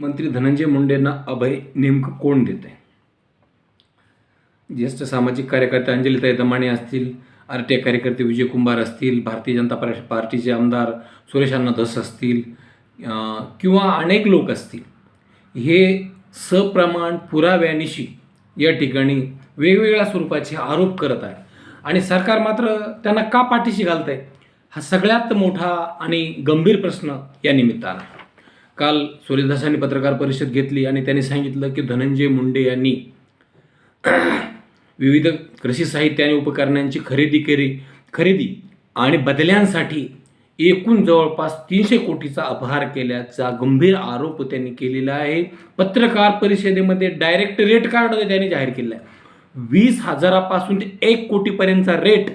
मंत्री धनंजय मुंडेंना अभय नेमकं कोण देत आहे ज्येष्ठ सामाजिक कार्यकर्ते अंजलिताई दमाणे असतील आर टी आय कार्यकर्ते विजय कुंभार असतील भारतीय जनता पार्टीचे आमदार सुरेश अण्णा धस असतील किंवा अनेक लोक असतील हे सप्रमाण पुराव्यानिशी या ठिकाणी वेगवेगळ्या स्वरूपाचे आरोप करत आहे आणि सरकार मात्र त्यांना का पाठीशी घालत आहे हा सगळ्यात मोठा आणि गंभीर प्रश्न या निमित्तानं. आहे. काल सूर्यदासांनी पत्रकार परिषद घेतली आणि त्यांनी सांगितलं की धनंजय मुंडे यांनी विविध कृषी साहित्य आणि उपकरणांची खरेदी केली. खरेदी आणि बदल्यांसाठी एकूण जवळपास तीनशे कोटीचा अपहार केल्याचा गंभीर आरोप त्यांनी केलेला आहे. पत्रकार परिषदेमध्ये डायरेक्ट रेट कार्ड त्यांनी जाहीर केलं आहे. वीस हजारापासून ते एक कोटीपर्यंतचा रेट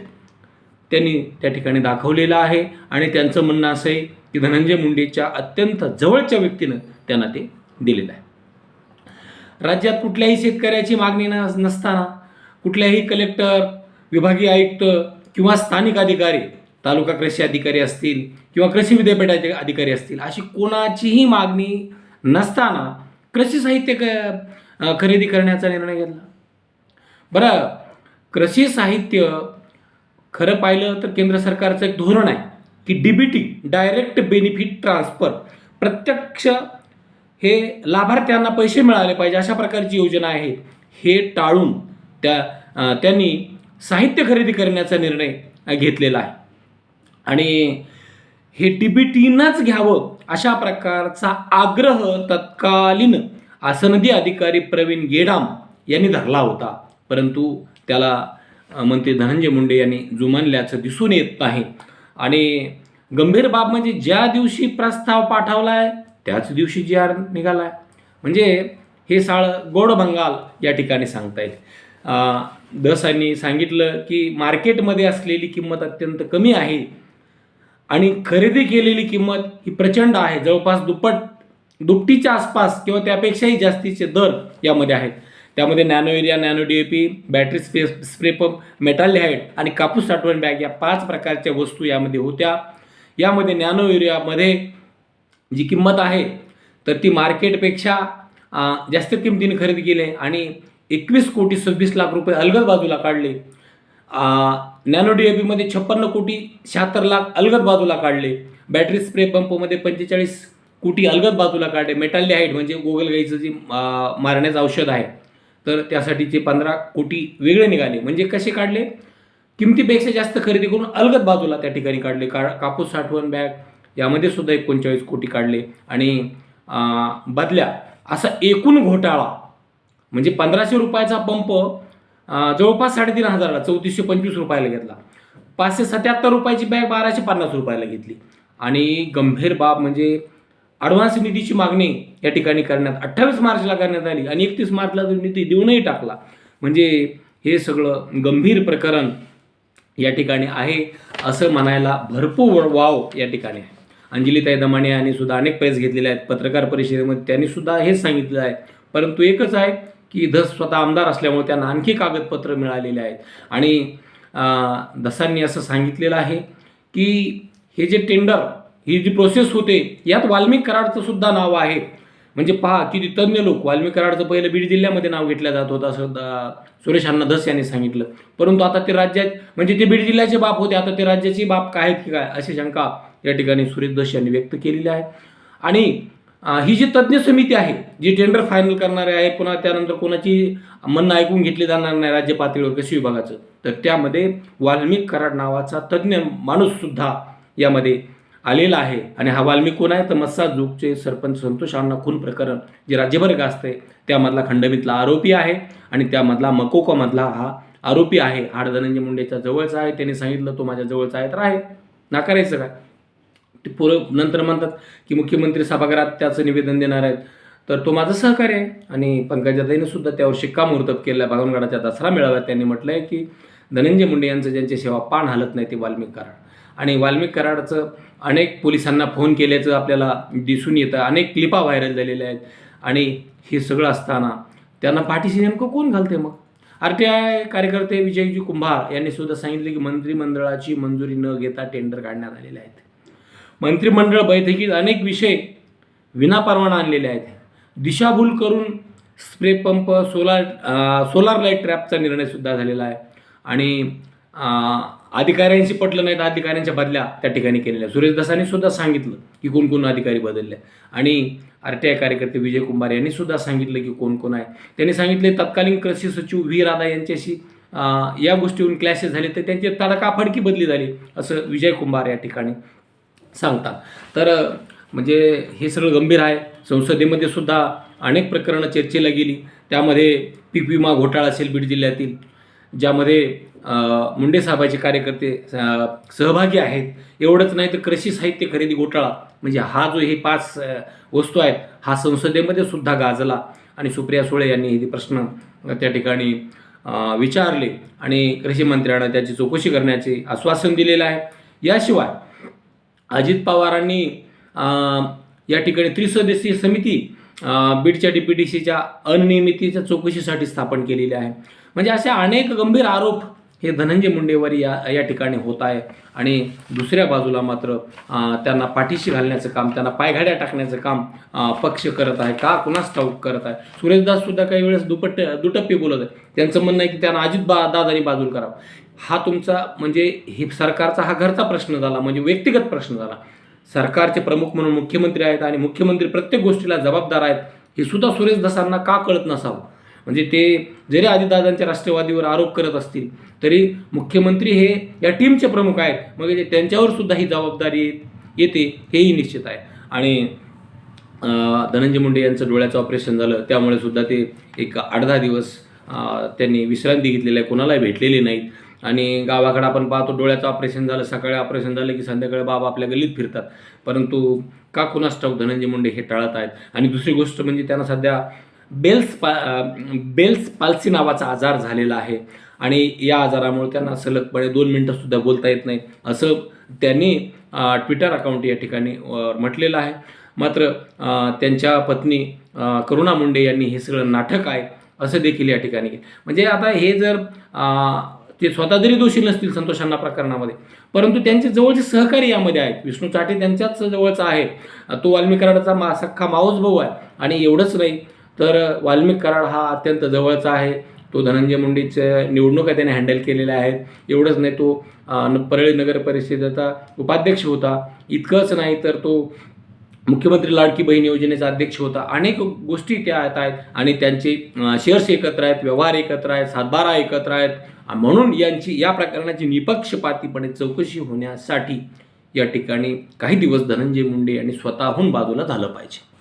त्यांनी त्या ठिकाणी दाखवलेला आहे. आणि त्यांचं म्हणणं असं आहे की धनंजय मुंडेच्या अत्यंत जवळच्या व्यक्तीनं त्यांना ते दिलेलं आहे. राज्यात कुठल्याही शेतकऱ्याची मागणी न नसताना कुठल्याही कलेक्टर विभागीय आयुक्त किंवा स्थानिक अधिकारी तालुका कृषी अधिकारी असतील किंवा कृषी विद्यापीठाचे अधिकारी असतील अशी कोणाचीही मागणी नसताना कृषी साहित्य क खरेदी करण्याचा निर्णय घेतला. बरं कृषी साहित्य खरं पाहिलं तर केंद्र सरकारचं एक धोरण आहे. की डीबीटी डायरेक्ट बेनिफिट ट्रान्सफर प्रत्यक्ष हे लाभार्थ्यांना पैसे मिळाले पाहिजे अशा प्रकारची योजना आहे. हे टाळून त्या त्यांनी साहित्य खरेदी करण्याचा निर्णय घेतलेला आहे. आणि हे डीबीटीनंच घ्यावं अशा प्रकारचा आग्रह तत्कालीन आसनदी अधिकारी प्रवीण गेडाम यांनी धरला होता. परंतु त्याला मंत्री धनंजय मुंडे यांनी जुमानल्याचं दिसून येत नाही आणि गंभीर बाब म्हणजे ज्या दिवशी प्रस्ताव पाठवला आहे त्याच दिवशी जी आर निघाला आहे म्हणजे हे साळं गोड बंगाल या ठिकाणी सांगता येईल. दसांनी सांगितलं की मार्केटमध्ये असलेली किंमत अत्यंत कमी आहे आणि खरेदी केलेली किंमत ही प्रचंड आहे. जवळपास दुप्पट दुपटीच्या आसपास किंवा त्यापेक्षाही जास्तीचे दर यामध्ये आहेत. त्यामध्ये nano area nano D A P battery स्पे spray pump metaldehyde आणि कापूस साठवण बॅग या पाच प्रकारच्या वस्तू यामध्ये होत्या. यामध्ये नॅनो एरियामध्ये जी किंमत आहे तर ती मार्केटपेक्षा जास्त किमतीने खरेदी केली आणि एकवीस कोटी सव्वीस लाख रुपये अलगद बाजूला काढले. नॅनो डी ए पीमध्ये छप्पन्न कोटी शहात्तर लाख अलगद बाजूला काढले. बॅटरी स्प्रे पंपमध्ये पंचेचाळीस कोटी अलगद बाजूला काढले. मेटालिहाईड म्हणजे गोगल गाईचं जे मारण्याचं औषध आहे. तर त्यासाठीचे पंधरा कोटी वेगळे निघाले. म्हणजे कसे काढले? किमतीपेक्षा जास्त खरेदी करून अलगद बाजूला त्या ठिकाणी काढले. का कापूस साठवण बॅग यामध्ये सुद्धा एकोणचाळीस कोटी काढले. आणि बदल्या असा एकूण घोटाळा म्हणजे पंधराशे रुपयाचा पंप जवळपास साडेतीन हजाराला चौतीसशे पंचवीस रुपयाला घेतला. पाचशे सत्याहत्तर रुपयाची बॅग बाराशे पन्नास रुपयाला घेतली. आणि गंभीर बाब म्हणजे ॲडव्हान्स निधीची मागणी या ठिकाणी करण्यात अठ्ठावीस मार्चला करण्यात आली आणि एकतीस मार्चला तो निधी देऊनही टाकला. म्हणजे हे सगळं गंभीर प्रकरण या ठिकाणी आहे असं म्हणायला भरपूर वाव या ठिकाणी आहे. अंजलीताई दमाणे यांनी सुद्धा अनेक प्रेस घेतलेले आहेत. पत्रकार परिषदेमध्ये त्यांनी सुद्धा हेच सांगितलं आहे. परंतु एकच आहे की धस स्वतः आमदार असल्यामुळे त्यांना आणखी कागदपत्र मिळालेले आहेत. आणि धसांनी असं सांगितलेलं आहे की हे जे टेंडर ही जी प्रोसेस होते यात वाल्मिक कराडचं सुद्धा नाव आहे. म्हणजे पहा किती तज्ज्ञ लोक वाल्मिक कराडचं पहिलं बीड जिल्ह्यामध्ये नाव घेतलं जात होतं असं सुरेश अण्णा धस यांनी सांगितलं. परंतु आता ते राज्यात म्हणजे ते बीड जिल्ह्याचे बाप होते आता ते राज्याची बाप काय की काय अशी शंका या ठिकाणी सुरेश धस यांनी व्यक्त केलेली आहे. आणि ही जी तज्ज्ञ समिती आहे जी टेंडर फायनल करणारे आहे पुन्हा त्यानंतर कोणाची म्हणणं ऐकून घेतली जाणार नाही राज्य पातळीवर कृषी विभागाचं तर त्यामध्ये वाल्मिक कराड नावाचा तज्ज्ञ माणूससुद्धा यामध्ये आलेला आहे. आणि हा वाल्मिक कोण आहे? तर मस्सा जोगचे सरपंच संतोष अण्णा खून प्रकरण जे राज्यभर गाजते त्यामधला खंडबीतला आरोपी आहे आणि त्यामधला मकोकामधला हा आरोपी आहे. हाड धनंजय मुंडेच्या जवळचा आहे. त्यांनी सांगितलं तो माझ्या जवळचा आहे तर आहे. नाकारायचं काय? ते पोरं नंतर म्हणतात की मुख्यमंत्री सभागृहात त्याचं निवेदन देणार आहेत. तर तो माझा सहकार्य आहे. आणि पंकजाताईने सुद्धा त्यावर शिक्कामोर्तब केलं आहे बागनगडाच्या दसरा मेळाव्यात त्यांनी म्हटलं आहे की धनंजय मुंडे यांचं ज्यांची सेवा पान हलत नाही ते वाल्मिक कारण. आणि वाल्मिक कराडचं अनेक पोलिसांना फोन केल्याचं आपल्याला दिसून येतं. अनेक क्लिपा व्हायरल झालेल्या आहेत. आणि हे सगळं असताना त्यांना पाठीशी नेमकं कोण घालते मग? आर टी आय कार्यकर्ते विजयजी कुंभार यांनी सुद्धा सांगितले की मंत्रिमंडळाची मंजुरी न घेता टेंडर काढण्यात आलेले आहेत. मंत्रिमंडळ बैठकीत अनेक विषय विनापरवाना आणलेले आहेत. दिशाभूल करून spray pump solar solar light ट्रॅपचा निर्णयसुद्धा झालेला आहे. आणि अधिकाऱ्यांशी पटलं नाही तर अधिकाऱ्यांच्या बदल्या त्या ठिकाणी केलेल्या. सुरेश दसांनी सुद्धा सांगितलं की कोण कोण अधिकारी बदलले. आणि आर टी आय कार्यकर्ते विजय कुंभार यांनी सुद्धा सांगितलं की कोण कोण आहे. त्यांनी सांगितले तत्कालीन कृषी सचिव व्ही. राधा यांच्याशी या गोष्टीवरून क्लॅशेस झाले तर त्यांची तडकाफडकी बदली झाली असं विजय कुंभार या ठिकाणी सांगतात. तर म्हणजे हे सगळं गंभीर आहे. संसदेमध्ये सुद्धा अनेक प्रकरणं चर्चेला गेली. त्यामध्ये पीक विमा घोटाळा असेल बीड जिल्ह्यातील ज्यामध्ये मुंडे साहेबाचे कार्यकर्ते सहभागी आहेत. एवढंच नाही तर कृषी साहित्य खरेदी घोटाळा म्हणजे हा जो हे पाच वस्तू आहेत हा संसदेमध्ये सुद्धा गाजला. आणि सुप्रिया सुळे यांनी हे प्रश्न त्या ठिकाणी विचारले. आणि कृषी मंत्र्यांना त्याची चौकशी करण्याचे आश्वासन दिलेलं आहे. याशिवाय अजित पवारांनी या ठिकाणी त्रिसदस्यीय समिती बीडच्या डी पी डी सीच्या अनियमितीच्या चौकशीसाठी स्थापन केलेली आहे. म्हणजे असे अनेक गंभीर आरोप हे धनंजय मुंडेवर या या ठिकाणी होत आहे. आणि दुसऱ्या बाजूला मात्र त्यांना पाठीशी घालण्याचं काम त्यांना पायघाड्या टाकण्याचं काम पक्ष करत आहे. का? कुणास ठाऊक करत आहे? सुरेशदास सुद्धा काही वेळेस दुपट्ट दुटप्पी बोलत आहे त्यांचं म्हणणं आहे की त्यांना अजित बा दादानी बाजूला करावं. हा तुमचा म्हणजे हे सरकारचा हा घरचा प्रश्न झाला म्हणजे व्यक्तिगत प्रश्न झाला. सरकारचे प्रमुख म्हणून मुख्यमंत्री आहेत आणि मुख्यमंत्री प्रत्येक गोष्टीला जबाबदार आहेत हे सुद्धा सुरेश दसांना का कळत नसावं? म्हणजे ते जरी आदिदादांच्या राष्ट्रवादीवर आरोप करत असतील तरी मुख्यमंत्री हे या टीमचे प्रमुख आहेत. मग त्यांच्यावर सुद्धा ही जबाबदारी येते हेही निश्चित आहे. आणि धनंजय मुंडे यांचं डोळ्याचं ऑपरेशन झालं त्यामुळे सुद्धा ते एक आठ दहा दिवस त्यांनी विश्रांती घेतलेली आहे कोणालाही भेटलेली नाहीत. आणि गावाकडे आपण पाहतो डोळ्याचं ऑपरेशन झालं सकाळी ऑपरेशन झालं की संध्याकाळी बाबा आपल्या गल्लीत फिरतात. परंतु का कुणास ठाऊक धनंजय मुंडे हे टाळत आहेत? आणि दुसरी गोष्ट म्हणजे त्यांना सध्या बेल्स पा बेल्स पाल्सी नावाचा आजार झालेला आहे. आणि या आजारामुळे त्यांना सलगपणे दोन मिनटंसुद्धा बोलता येत नाही. असं त्यांनी ट्विटर अकाउंट या ठिकाणी म्हटलेलं आहे. मात्र त्यांच्या पत्नी करुणा मुंडे यांनी हे सगळं नाटक आहे असं देखील या ठिकाणी म्हणजे आता हे जर ते स्वतः जरी दोषी नसतील संतोषांना प्रकरणामध्ये परंतु त्यांचे जवळचे सहकारी यामध्ये आहेत. विष्णू चाटे त्यांच्याच जवळचा आहे. तो वाल्मिकराडाचा मा सख्खा मावस भाऊ आहे. आणि एवढंच नाही तर वाल्मिक कराड हा अत्यंत जवळचा आहे. तो धनंजय मुंडेच्या निवडणुका त्याने हँडल केलेल्या आहेत. एवढंच नाही तो न- परळी नगर परिषदेचा उपाध्यक्ष होता. इतकंच नाही तर तो मुख्यमंत्री लाडकी बहीण योजनेचा अध्यक्ष होता. अनेक गोष्टी त्या आहेत आहेत. आणि त्यांचे शेअर्स एकत्र आहेत व्यवहार एकत्र आहेत सातबारा एकत्र आहेत. म्हणून यांची या प्रकरणाची निपक्षपातीपणे चौकशी होण्यासाठी या ठिकाणी काही दिवस धनंजय मुंडे यांनी स्वतःहून बाजूला झालं पाहिजे.